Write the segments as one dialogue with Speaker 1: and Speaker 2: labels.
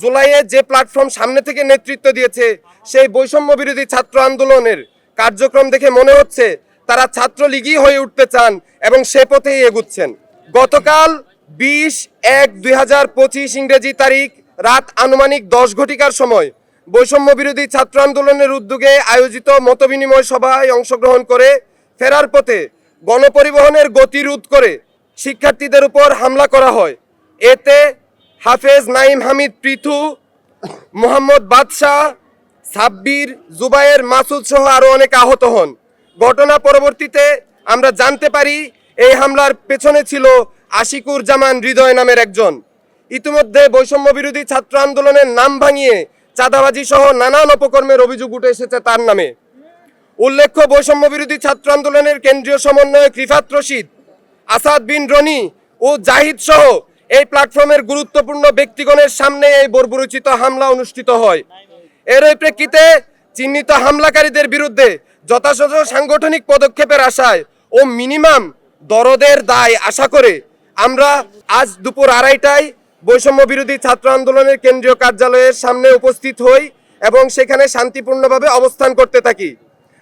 Speaker 1: জুলাইয়ে যে প্ল্যাটফর্ম সামনে থেকে নেতৃত্ব দিয়েছে, সেই বৈষম্য বিরোধী ছাত্র আন্দোলনের কার্যক্রম দেখে মনে হচ্ছে তারা ছাত্রলীগই হয়ে উঠতে চান এবং সে পথেই এগুচ্ছেন। গতকাল বিশ এক দুই হাজার পঁচিশ ইংরেজি তারিখ, রাত আনুমানিক দশ ঘটিকার সময় বৈষম্য বিরোধী ছাত্র আন্দোলনের উদ্যোগে আয়োজিত মতবিনিময় সভায় অংশগ্রহণ করে ফেরার পথে গণপরিবহনের গতি রোধ করে শিক্ষার্থীদের উপর হামলা করা হয়। এতে হাফেজ নাইম হামিদ পৃথু, মোহাম্মদ বাদশাহ, সাব্বির, জুবায়ের, মাসুদ সহ আরও অনেক আহত হন। ঘটনা পরবর্তীতে আমরা জানতে পারি, এই হামলার পেছনে ছিল আশিকুর জামান হৃদয় নামের একজন। ইতিমধ্যে বৈষম্য বিরোধী ছাত্র আন্দোলনের নাম ভাঙিয়ে চাঁদাবাজি সহ নানান অপকর্মের অভিযোগ উঠে এসেছে তার নামে। উল্লেখ্য, বৈষম্য বিরোধী ছাত্র আন্দোলনের কেন্দ্রীয় সমন্বয়ক রিফাত রশিদ, আসাদ বিন রনি ও জাহিদ সহ এই প্ল্যাটফর্মের গুরুত্বপূর্ণ ব্যক্তিগণের সামনে এই বর্বরচিত হামলা অনুষ্ঠিত হয়। এর প্রেক্ষিতে চিহ্নিত হামলাকারীদের বিরুদ্ধে যথাযথ সাংগঠনিক পদক্ষেপের আশায় ও মিনিমাম দরদের দায় আশা করে আমরা আজ দুপুর আড়াইটায় বৈষম্য বিরোধী ছাত্র আন্দোলনের কেন্দ্রীয় কার্যালয়ের সামনে উপস্থিত হই এবং সেখানে শান্তিপূর্ণভাবে অবস্থান করতে থাকি।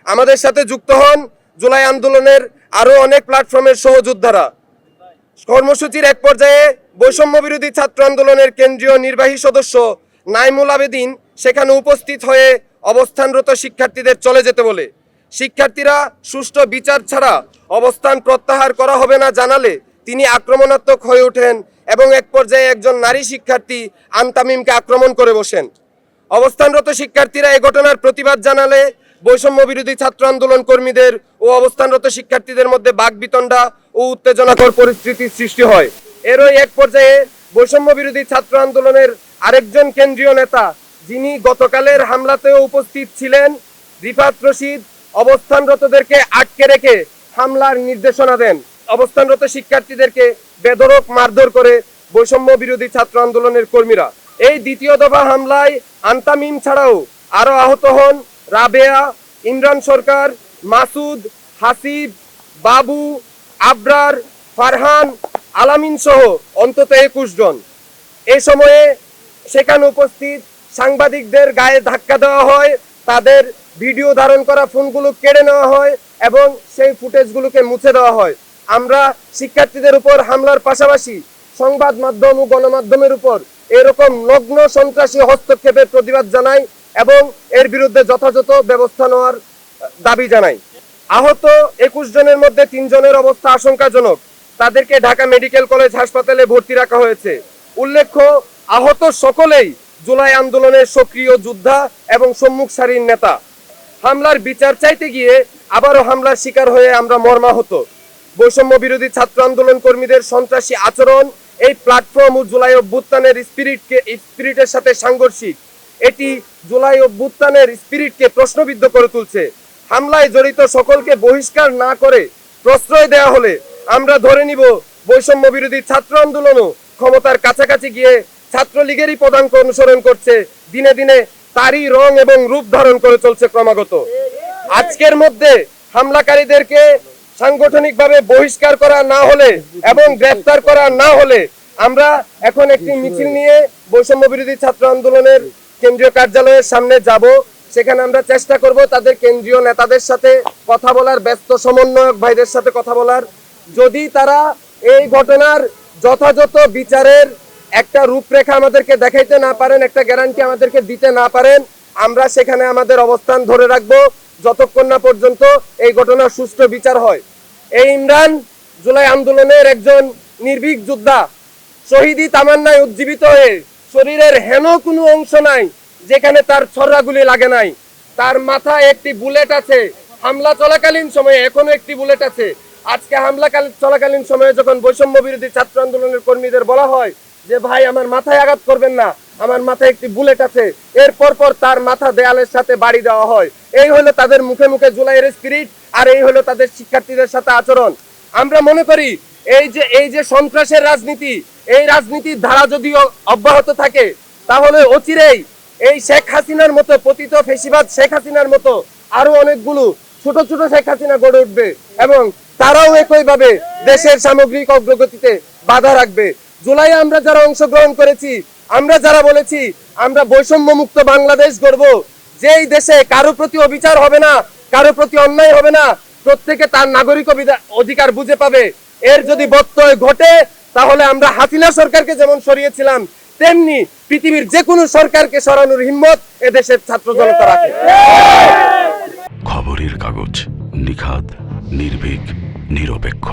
Speaker 1: আমাদের সাথে যুক্ত হন জুলাই আন্দোলনের আরও অনেক প্ল্যাটফর্মের সহযোদ্ধারা। কর্মসূচির এক পর্যায়ে বৈষম্য বিরোধী ছাত্র আন্দোলনের কেন্দ্রীয় নির্বাহী সদস্য নাইমুল আবেদিন সেখানে উপস্থিত হয়ে অবস্থানরত শিক্ষার্থীদের চলে যেতে বলে। শিক্ষার্থীরা সুষ্ঠু বিচার ছাড়া অবস্থান প্রত্যাহার করা হবে না জানালে তিনি আক্রমণাত্মক হয়ে ওঠেন এবং এক পর্যায়ে একজন নারী শিক্ষার্থী আন্তামিমকে আক্রমণ করে বসেন। অবস্থানরত শিক্ষার্থীরা এ ঘটনার প্রতিবাদ জানালে বৈষম্য বিরোধী ছাত্র আন্দোলন কর্মীদের ও অবস্থানরত শিক্ষার্থীদের মধ্যে বাগবিতণ্ডা ও উত্তেজনাকর পরিস্থিতির সৃষ্টি হয়। এরই এক পর্যায়ে বৈষম্য বিরোধী ছাত্র আন্দোলনের আরেকজন কেন্দ্রীয় নেতা, যিনি গতকালের হামলাতেও উপস্থিত ছিলেন, রিফাত রশিদ, অবস্থানরতদেরকে আটকে রেখে হামলার নির্দেশনা দেন। অবস্থানরত শিক্ষার্থীদেরকে বেদরক মারধর করে বৈষম্য বিরোধী ছাত্র আন্দোলনের কর্মীরা। এই দ্বিতীয় দফা হামলায় আন্তামিম ছাড়াও আরও আহত হন রাবেয়া, ইমরান সরকার, মাসুদ, হাসিব, বাবু, আবরার, ফারহান, আলামিন সহ অন্তত একুশ জন। এই সময়ে সেখানে উপস্থিত সাংবাদিকদের গায়ে ধাক্কা দেওয়া হয়, তাদের ভিডিও ধারণ করা ফোনগুলো কেড়ে নেওয়া হয় এবং সেই ফুটেজগুলোকে মুছে দেওয়া হয়। আমরা শিক্ষার্থীদের উপর হামলার পাশাপাশি সংবাদ মাধ্যম ও গণমাধ্যমের উপর এরকম নগ্ন সন্ত্রাসী হস্তক্ষেপের প্রতিবাদ জানাই এবং এর বিরুদ্ধে যথাযথ ব্যবস্থা নেওয়ার দাবি জানাই। আহত একুশ জনের মধ্যে তিন জনের অবস্থা আশঙ্কাজনক। তাদেরকে ঢাকা মেডিকেল কলেজ হাসপাতালে ভর্তি রাখা হয়েছে। উল্লেখ্য, আহত সকলেই জুলাই আন্দোলনের সক্রিয় যোদ্ধা এবং সম্মুখ সারির নেতা। হামলার বিচার চাইতে গিয়ে আবারও হামলার শিকার হয়ে আমরা মর্মাহত। বৈষম্য বিরোধী ছাত্র আন্দোলন কর্মীদের সন্ত্রাসী আচরণ এই প্ল্যাটফর্ম ও জুলাই অভ্যুত্থানের স্পিরিটকে স্পিরিটের সাথে সাংঘর্ষিক। এটি জুলাই অভ্যুত্থানের স্পিরিটকে প্রশ্নবিদ্ধ করে তুলছে। হামলায় জড়িত সকলকে বহিষ্কার না করে প্রশ্রয় দেওয়া হলে আমরা ধরে নিব বৈষম্য বিরোধী ছাত্র আন্দোলনও ক্ষমতার কাছাকাছি গিয়ে ছাত্রলীগেরই পদাঙ্ক অনুসরণ করছে। দিনে দিনে তারই রং এবং রূপ ধারণ করে চলছে ক্রমাগত। আজকের মধ্যে হামলাকারীদেরকে সাংগঠনিকভাবে বহিষ্কার করা না হলে এবং গ্রেফতার করা না হলে আমরা এখন একটি মিছিল নিয়ে বৈষম্য বিরোধী ছাত্র আন্দোলনের কেন্দ্রীয় কার্যালয়ের সামনে যাব। সেখানে আমরা চেষ্টা করব তাদের কেন্দ্রীয় নেতাদের সাথে কথা বলার, ব্যস্ত সমন্বয়ক ভাইদের সাথে কথা বলার। যদি তারা এই ঘটনার যথাযথ বিচারের একটা রূপরেখা আমাদেরকে দেখাইতে না পারেন, একটা গ্যারান্টি আমাদেরকে দিতে না পারেন, আমরা সেখানে আমাদের অবস্থান ধরে রাখব। যতক্ষণ না পর্যন্ত এই ঘটনার সুষ্ঠু বিচার হয়। এই ইমরান জুলাই আন্দোলনের একজন নির্ভীক যোদ্ধা, শহীদি তামান্নায় উজ্জীবিত হয়ে শরীরের হেন কোনো অংশ নাই, যেখানে তার ছড়াগুলি লাগে নাই। তার মাথায় একটি বুলেট আছে। হামলা চলাকালীন সময়ে, এখনও একটি বুলেট আছে। আজকে হামলা চলাকালীন সময়ে যখন বৈষম্য বিরোধী ছাত্র আন্দোলনের কর্মীদের বলা হয় যে, ভাই, আমার মাথায় আঘাত করবেন না, আমার মাথায় একটি বুলেট আছে। এরপর পর তার মাথা দেয়ালের সাথে বাড়ি দেওয়া হয়। এই হলো তাদের মুখে মুখে জুলাইয়ের স্পিরিট আর এই হলো তাদের শিক্ষার্থীদের সাথে আচরণ। আমরা মনে করি, এই যে এই যে সন্ত্রাসের রাজনীতি এই রাজনীতির ধারা যদি অব্যাহত থাকে, তাহলে অচিরেই এই শেখ হাসিনার মতো পতিত ফেসিবাদ শেখ হাসিনার মতো আরও অনেকগুলো ছোট ছোট শেখ হাসিনা গড়ে উঠবে এবং তারাও একইভাবে দেশের সামগ্রিক অগ্রগতিতে বাধা রাখবে। জুলাই আমরা যারা অংশগ্রহণ করেছি, আমরা যারা বলেছি, আমরা বৈষম্য মুক্ত বাংলাদেশ গড়ব। যেই দেশে কারও প্রতি অবিচার হবে না, কারও প্রতি অন্যায় হবে না, প্রত্যেকে তার নাগরিক অধিকার বুঝে পাবে। এর যদি ব্যত্যয় ঘটে তাহলে আমরা হাসিনা সরকারকে যেমন সরিয়েছিলাম, তেমনি পৃথিবীর যে কোনো সরকারকে সরানোর হিম্মত এদেশের ছাত্র জনতা রাখে।
Speaker 2: খবরের কাগজ নিখাত নির্ভীক, নিরপেক্ষ।